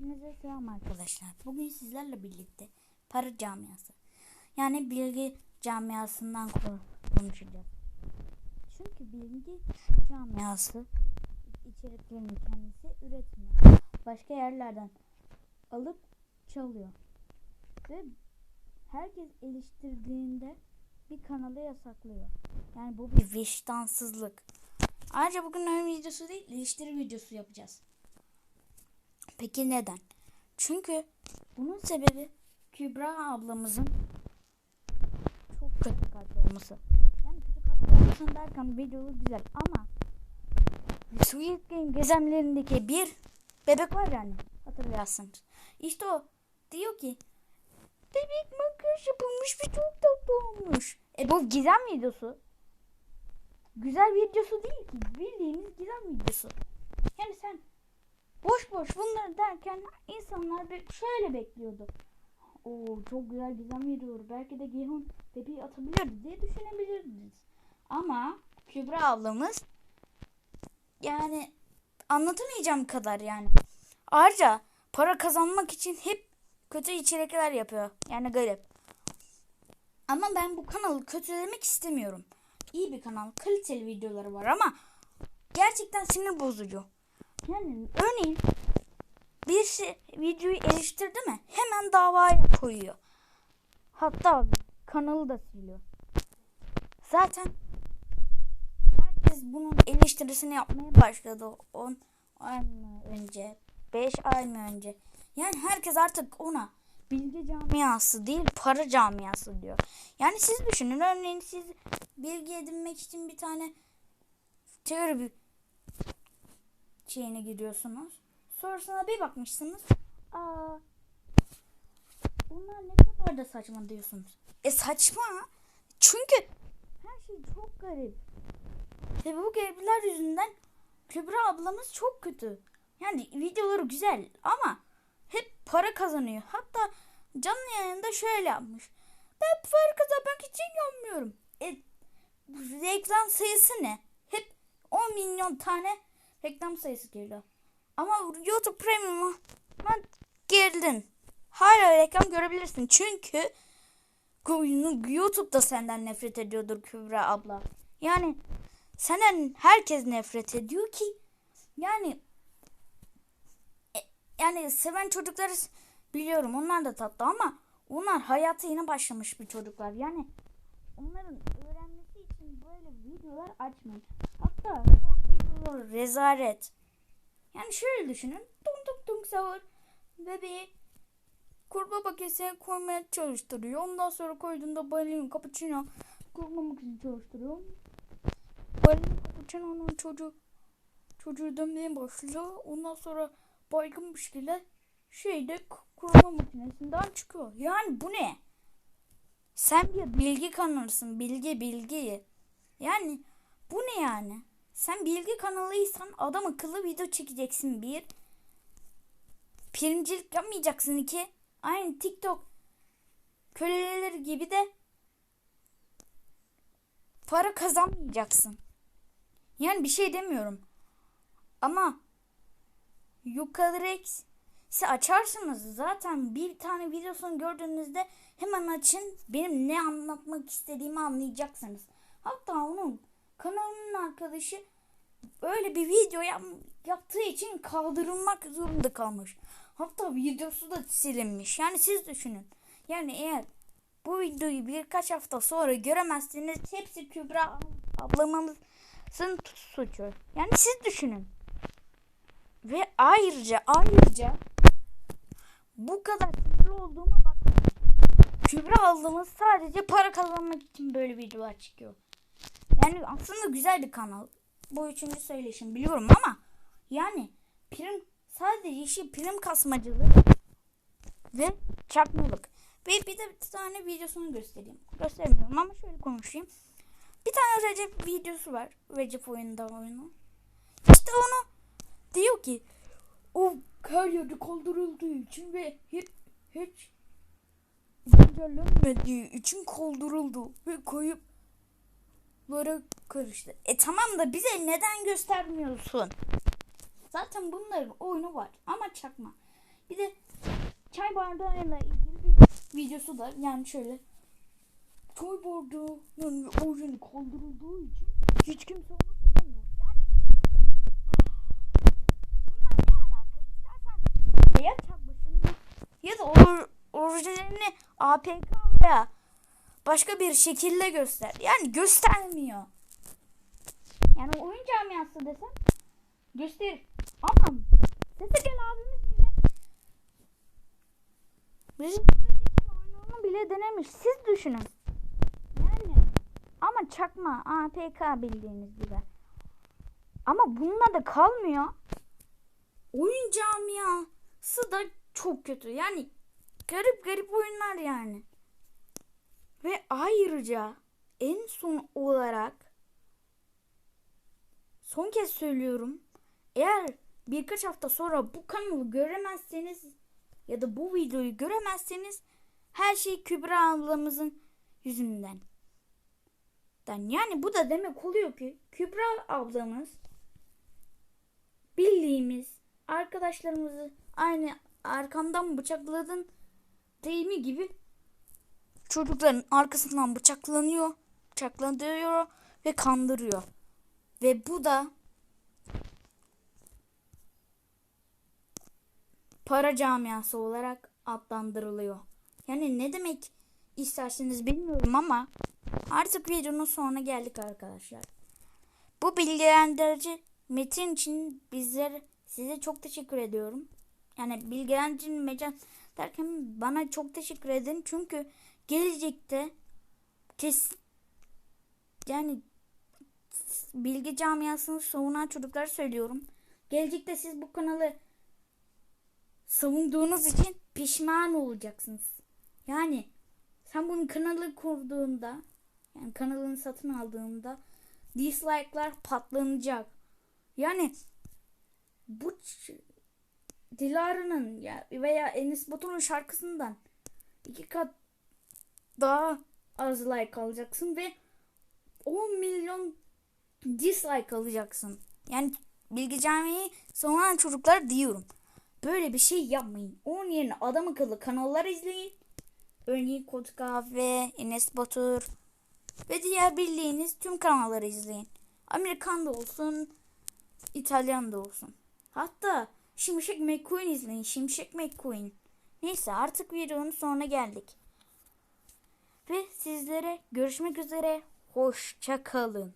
Hepinize selam arkadaşlar. Bugün sizlerle birlikte para camiası yani bilgi camiasından ko- konuşacağız. Çünkü bilgi camiası içeriklerini kendisi üretmiyor. Başka yerlerden alıp çalıyor. Ve herkes eleştirdiğinde bir kanalı yasaklıyor. Yani bu bir vicdansızlık. Ayrıca bugün oyun videosu değil, eleştiri videosu yapacağız. Peki neden? Çünkü bunun sebebi Kübra ablamızın çok kötü kalpli olması. Yani kötü kalpli olmasın derken videolu güzel ama Squid Game gizemlerindeki bir bebek var yani hatırlarsınız. İşte o diyor ki bebek makyaj yapılmış ve çok tatlı olmuş. E bu gizem videosu. Güzel videosu değil ki. Bildiğimiz gizem videosu. Yani sen boş boş bunları derken insanlar bir şöyle bekliyordu. Oo çok güzel gizem veriyor. Belki de Gihun bebeği atabilirdi diye düşünebilirdiniz. Ama Kübra ablamız yani anlatamayacağım kadar yani. Ayrıca para kazanmak için hep kötü içerikler yapıyor. Yani garip. Ama ben bu kanalı kötülemek istemiyorum. İyi bir kanal. Kaliteli videoları var ama gerçekten sinir bozucu. Yani örneğin bir şey, videoyu eleştirdi mi hemen davaya koyuyor. Hatta kanalı da siliyor. Zaten herkes bunun eleştirisini yapmaya başladı 10 ay önce 5 ay mı önce. Yani herkes artık ona bilgi camiası değil para camiası diyor. Yani siz düşünün örneğin siz bilgi edinmek için bir tane teori şeyine giriyorsunuz. Sonrasında bir bakmışsınız. Aa, bunlar ne kadar da saçma diyorsunuz. E saçma. Çünkü her şey çok garip. Ve bu garipler yüzünden Kübra ablamız çok kötü. Yani videoları güzel ama hep para kazanıyor. Hatta canlı yayında şöyle yapmış. Ben para kazanmak için yapmıyorum. E, reklam sayısı ne? Hep 10 milyon tane reklam sayısı geliyor. Ama YouTube Premium'a girdin. Hala reklam görebilirsin. Çünkü YouTube da senden nefret ediyordur Kübra abla. Yani senden herkes nefret ediyor ki yani e, yani seven çocukları biliyorum onlar da tatlı ama onlar hayatı yeni başlamış bir çocuklar. Yani onların öğrenmesi için böyle videolar açmayın. Hatta videolar rezalet. Yani şöyle düşünün. Tung tung sahur bebeği kurba paketine koymaya çalıştırıyor. Ondan sonra koyduğunda balin cappuccino kurmamak için çalıştırıyor. Balin cappuccino'nun çocuğu çocuğu dönmeye başlıyor. Ondan sonra baygın bir şekilde şeyde kurma makinesinden çıkıyor. Yani bu ne? Sen bir bilgi kanalısın. Bilgi bilgi. Yani bu ne yani? Sen bilgi kanalıysan adam akıllı video çekeceksin bir. Primcilik yapmayacaksın iki. Aynı TikTok köleleri gibi de para kazanmayacaksın. Yani bir şey demiyorum. Ama yukarı eksi açarsınız zaten bir tane videosunu gördüğünüzde hemen açın benim ne anlatmak istediğimi anlayacaksınız. Hatta onun kanalının arkadaşı öyle bir video yap, yaptığı için kaldırılmak zorunda kalmış. Hatta videosu da silinmiş. Yani siz düşünün. Yani eğer bu videoyu birkaç hafta sonra göremezseniz hepsi Kübra ablamızın suçu. Yani siz düşünün. Ve ayrıca ayrıca bu kadar sinirli olduğuma bakmayın. Kübra ablamız sadece para kazanmak için böyle videolar çekiyor. Yani aslında güzel bir kanal. Bu üçüncü söyleşim biliyorum ama yani prim sadece işi prim kasmacılığı ve çakmalık. Ve bir de bir tane videosunu göstereyim. Göstermiyorum ama şöyle konuşayım. Bir tane Recep videosu var. Recep oyunda oyunu. İşte onu diyor ki o her yerde kaldırıldığı için ve hiç, hiç güncellenmediği için kaldırıldı ve kayıp lara karıştı. E tamam da bize neden göstermiyorsun? Zaten bunların oyunu var ama çakma. Bir de çay bardağıyla ilgili bir videosu da yani şöyle çay bardağı yani orijini kaldırıldığı için hiç kimse onu kullanmıyor. Yani bunlar ne alaka? İstersen ya çakmasın ya da or, orijinalini APK veya başka bir şekilde göster. Yani göstermiyor. Yani oyun camiası desem gösterir. Ama sese gel abimiz bile bizim oyununu bile denemiş. Siz düşünün. Yani ama çakma APK bildiğiniz gibi. Ama bununla da kalmıyor. Oyun camiası da çok kötü. Yani garip garip oyunlar yani. Ve ayrıca en son olarak son kez söylüyorum. Eğer birkaç hafta sonra bu kanalı göremezseniz ya da bu videoyu göremezseniz her şey Kübra ablamızın yüzünden. Yani bu da demek oluyor ki Kübra ablamız bildiğimiz arkadaşlarımızı aynı arkamdan bıçakladın deyimi gibi çocukların arkasından bıçaklanıyor, bıçaklanıyor ve kandırıyor. Ve bu da para camiası olarak adlandırılıyor. Yani ne demek isterseniz bilmiyorum ama artık videonun sonuna geldik arkadaşlar. Bu bilgilendirici metin için bizler size çok teşekkür ediyorum. Yani bilgilendirici mecan derken bana çok teşekkür edin çünkü gelecekte kes yani bilgi camiasını savunan çocuklar söylüyorum. Gelecekte siz bu kanalı savunduğunuz için pişman olacaksınız. Yani sen bunun kanalı kurduğunda yani kanalını satın aldığında dislike'lar patlanacak. Yani bu Dilara'nın ya veya Enis Batur'un şarkısından iki kat daha az like alacaksın ve 10 milyon dislike alacaksın. Yani bilgi camiyi savunan çocuklar diyorum. Böyle bir şey yapmayın. Onun yerine adam akıllı kanallar izleyin. Örneğin Kod Kahve, Enes Batur ve diğer bildiğiniz tüm kanalları izleyin. Amerikan da olsun, İtalyan da olsun. Hatta Şimşek McQueen izleyin. Şimşek McQueen. Neyse artık videonun sonuna geldik. Ve sizlere görüşmek üzere. Hoşça kalın.